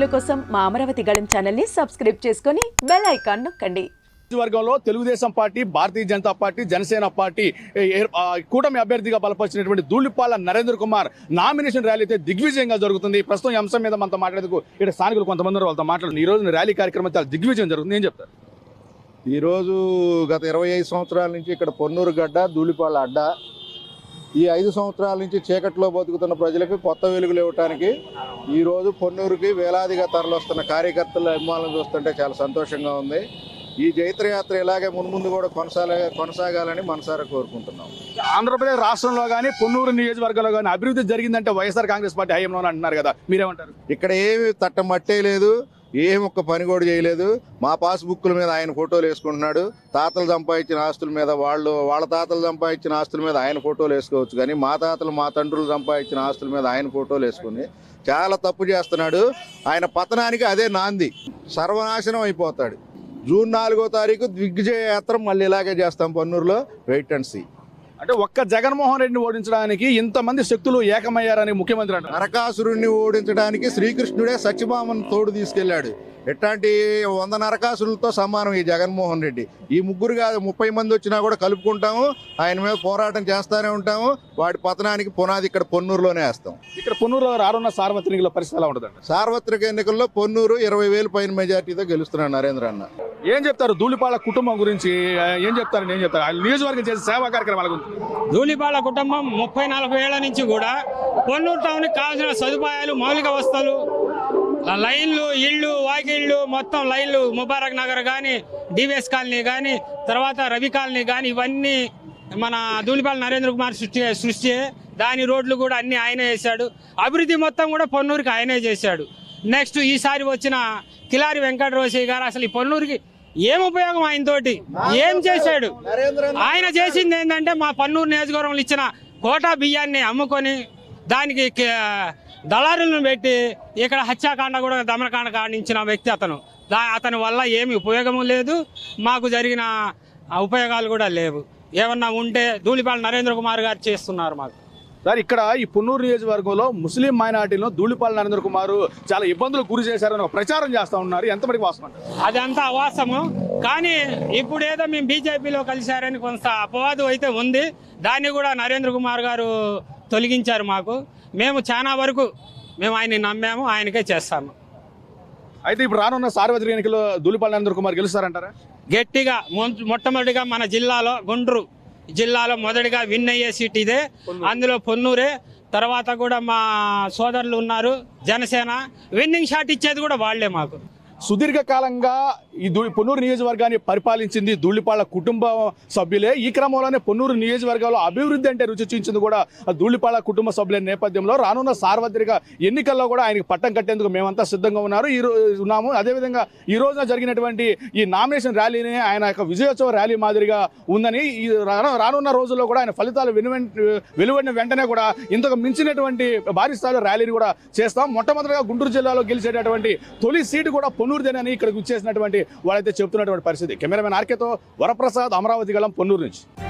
వీడియోల కోసం మా అమరావతి గళం ఛానల్ని సబ్స్క్రైబ్ చేసుకొని బెల్ ఐకాన్ నొక్కండి. వర్గంలో Telugu Desam party Bharatiya Janata party Janasena party కూటమి అభ్యర్థిగా బలపరిచినటువంటి ధూళిపాల నరేంద్ర కుమార్ నామినేషన్ ర్యాలీ అయితే దిగ్విజయంగా జరుగుతుంది. ప్రస్తుతం ఈ అంశం మీద మనతో మాట్లాడేందుకు ఇక్కడ స్థానికులు కొంతమంది ఉన్నారు, వాళ్ళతో మాట్లాడుతుంది ఈ రోజు ర్యాలీ కార్యక్రమం చాలా దిగ్విజయం జరుగుతుంది. ఏం చెప్తారు? ఈరోజు గత ఇరవై ఐదు సంవత్సరాల నుంచి ఇక్కడ పొన్నూరు గడ్డ ధూళిపాల అడ్డ ఈ ఐదు సంవత్సరాల నుంచి చీకట్లో బతుకుతున్న ప్రజలకు కొత్త వెలుగులు ఇవ్వటానికి ఈరోజు పొన్నూరుకి వేలాదిగా తరలిస్తున్న కార్యకర్తల అభిమానులను చూస్తుంటే చాలా సంతోషంగా ఉంది. ఈ జైత్రయాత్ర ఇలాగే మున్ముందు కూడా కొనసాగ కొనసాగాలని మనసారా కోరుకుంటున్నాం. ఆంధ్రప్రదేశ్ రాష్ట్రంలో కానీ పొన్నూరు నియోజకవర్గంలో కానీ అభివృద్ధి జరిగిందంటే వైఎస్ఆర్ కాంగ్రెస్ పార్టీ హయాంలో అంటున్నారు కదా. మీరేమంటారు? ఇక్కడ ఏమి తట్ట మట్టే లేదు. ఏం ఒక్క పని కూడా చేయలేదు. మా పాస్బుక్ల మీద ఆయన ఫోటోలు వేసుకుంటున్నాడు. తాతలు సంపాదించిన ఆస్తుల మీద వాళ్ళు వాళ్ళ తాతలు సంపాదించిన ఆస్తుల మీద ఆయన ఫోటోలు వేసుకోవచ్చు. కానీ మా తాతలు మా తండ్రులు సంపాదించిన ఆస్తుల మీద ఆయన ఫోటోలు వేసుకుని చాలా తప్పు చేస్తున్నాడు. ఆయన పతనానికి అదే నాంది. సర్వనాశనం అయిపోతాడు. జూన్ నాలుగో తారీఖు దిగ్విజయ యాత్ర మళ్ళీ ఇలాగే చేస్తాం పన్నూరులో. Wait and see. అంటే ఒక్క జగన్మోహన్ రెడ్డిని ఓడించడానికి ఇంతమంది శక్తులు ఏకమయ్యారని ముఖ్యమంత్రి అంటారు నరకాసురుణ్ణి ఓడించడానికి శ్రీకృష్ణుడే సత్యభామను తోడు తీసుకెళ్ళాడు ఎట్లాంటి వంద నరకాసురులతో సమానం ఈ జగన్మోహన్ రెడ్డి? ఈ ముగ్గురు కాదు ముప్పై మంది వచ్చినా కూడా కలుపుకుంటాము ఆయన మీద పోరాటం చేస్తానే ఉంటాము వాడి పతనానికి పునాది ఇక్కడ పొన్నూరులోనే వేస్తాం. ఇక్కడ పొన్నూరులో రానున్న సార్వత్రిక పరిస్థితి ఎలా ఉంటుందండి? సార్వత్రిక ఎన్నికల్లో పొన్నూరు ఇరవై వేలు పైన మెజార్టీతో గెలుస్తున్నాడు నరేంద్ర అన్న. ఏం చెప్తారు ధూళిపాల కుటుంబం గురించి? ఏం చెప్తారు ఏం చెప్తారు? నియోజకవర్గం చేసే సేవా కార్యక్రమాల గురించి. ధూళిపాల కుటుంబం ముప్పై నలభై ఏళ్ళ నుంచి కూడా పొన్నూరు టౌన్కి కావాల్సిన సదుపాయాలు మౌలిక వస్తువులు ఆ లైన్లు ఇళ్ళు వాకిళ్ళు మొత్తం లైన్లు ముబారక్ నగర్ కానీ డివిఎస్ కాలనీ కానీ తర్వాత రవి కాలనీ కానీ ఇవన్నీ మన ధూళిపాల నరేంద్ర కుమార్ సృష్టి సృష్టి దాని రోడ్లు కూడా అన్ని ఆయనే చేశాడు. అభివృద్ధి మొత్తం కూడా పొన్నూరుకి ఆయనే చేశాడు. నెక్స్ట్ ఈసారి వచ్చిన కిలారి వెంకటరోసయ్య గారు అసలు ఈ పొన్నూరుకి ఏం ఉపయోగం ఆయనతోటి? ఏం చేశాడు? ఆయన చేసింది ఏంటంటే మా పన్నూరు నియోజకవర్గంలో ఇచ్చిన కోటా బియ్యాన్ని అమ్ముకొని దానికి దళారులను పెట్టి ఇక్కడ హత్యాకాండ కూడా దమనకాండ కాండించిన వ్యక్తి అతను. అతని వల్ల ఏమి ఉపయోగము లేదు మాకు జరిగిన ఉపయోగాలు కూడా లేవు. ఏమన్నా ఉంటే ధూళిపాల నరేంద్ర కుమార్ గారు చేస్తున్నారు మాకు. సార్ ఇక్కడ ఈ పొన్నూరు నియోజకవర్గంలో ముస్లిం మైనార్టీలను ధూళిపాల నరేంద్ర కుమార్ చాలా ఇబ్బందులకు గురి చేశారని ఒక ప్రచారం చేస్తా ఉన్నారు. ఎంతమందికి వాస్తవం? అదంతా అవాసము కానీ ఇప్పుడు ఏదో మేము బీజేపీలో కలిశారని కొంత అపవాదు అయితే ఉంది. దాన్ని కూడా నరేంద్ర కుమార్ గారు తొలగించారు మాకు. మేము చాలా వరకు మేము ఆయన్ని నమ్మాము ఆయనకే చేస్తాము. అయితే ఇప్పుడు రానున్న సార్వత్రిక ఎన్నికల్లో ధూళిపాల నరేంద్ర కుమార్ గెలుస్తారంటారా? గట్టిగా మొట్టమొదటిగా మన జిల్లాలో గుంటూరు జిల్లాలో మొదటిగా విన్ అయ్యే సీట్ ఇదే. అందులో పొన్నూరే. తర్వాత కూడా మా సోదరులు ఉన్నారు జనసేన. విన్నింగ్ షాట్ ఇచ్చేది కూడా వాళ్ళే మాకు. సుదీర్ఘకాలంగా ఈ ధూ పొన్నూరు నియోజకవర్గాన్ని పరిపాలించింది ధూళిపాళ్ళ కుటుంబ సభ్యులే. ఈ క్రమంలోనే పొన్నూరు నియోజకవర్గంలో అభివృద్ధి అంటే రుచి చూపించింది కూడా ఆ ధూళిపాళ్ళ కుటుంబ సభ్యుల నేపథ్యంలో. రానున్న సార్వత్రిక ఎన్నికల్లో కూడా ఆయనకి పట్టం కట్టేందుకు మేమంతా సిద్ధంగా ఉన్నారు. ఈ ఉన్నాము. అదేవిధంగా ఈ రోజున జరిగినటువంటి ఈ నామినేషన్ ర్యాలీని ఆయన యొక్క విజయోత్సవ ర్యాలీ మాదిరిగా ఉందని ఈ రానున్న రోజుల్లో కూడా ఆయన ఫలితాలు వెలువడిన వెంటనే కూడా ఇంతకు మించినటువంటి భారీ స్థాయిలో ర్యాలీని కూడా చేస్తాం. మొట్టమొదటిగా గుంటూరు జిల్లాలో గెలిచేటటువంటి తొలి సీటు కూడా పొన్నూరుదేనని ఇక్కడికి వచ్చేసినటువంటి వాళ్ళైతే చెప్తున్నటువంటి పరిస్థితి. కెమెరామెన్ ఆర్కేతో వరప్రసాద్ అమరావతి గలం పొన్నూరు నుంచి.